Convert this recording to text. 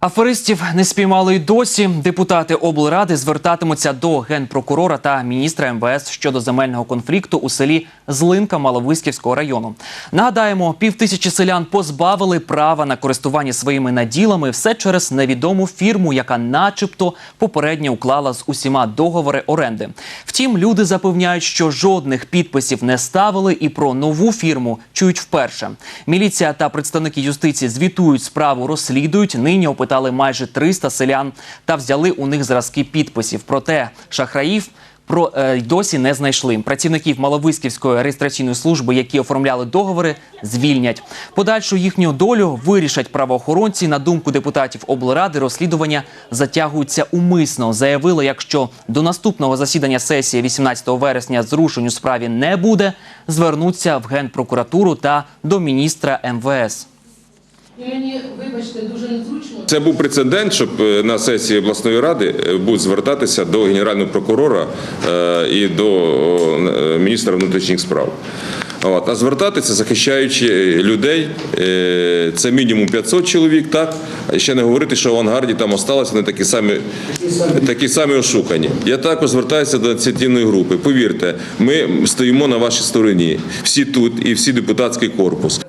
Аферистів не спіймали й досі. Депутати облради звертатимуться до генпрокурора та міністра МВС щодо земельного конфлікту у селі Злинка Маловиськівського району. Нагадаємо, півтисячі селян позбавили права на користування своїми наділами все через невідому фірму, яка, начебто, попередньо уклала з усіма договори оренди. Втім, люди запевняють, що жодних підписів не ставили і про нову фірму чують вперше. Міліція та представники юстиції звітують справу, розслідують. Нині опитали майже 300 селян та взяли у них зразки підписів. Проте шахраїв про е, досі не знайшли. Працівників Маловиськівської реєстраційної служби, які оформляли договори, звільнять. Подальшу їхню долю вирішать правоохоронці. На думку депутатів облради, розслідування затягуються умисно. Заявили, якщо до наступного засідання сесії 18 вересня зрушень у справі не буде, звернуться в генпрокуратуру та до міністра МВС. Незручно. Це був прецедент, щоб е, на сесії обласної ради е, будуть звертатися до генерального прокурора е, і до міністра внутрішніх справ. А звертатися, захищаючи людей, це мінімум 500 чоловік, так? Ще не говорити, що в авангарді там осталось вони такі самі, такі самі ошукані. Я також звертаюся до ініціативної групи. Повірте, ми стоїмо на вашій стороні. Всі тут і всі депутатський корпус.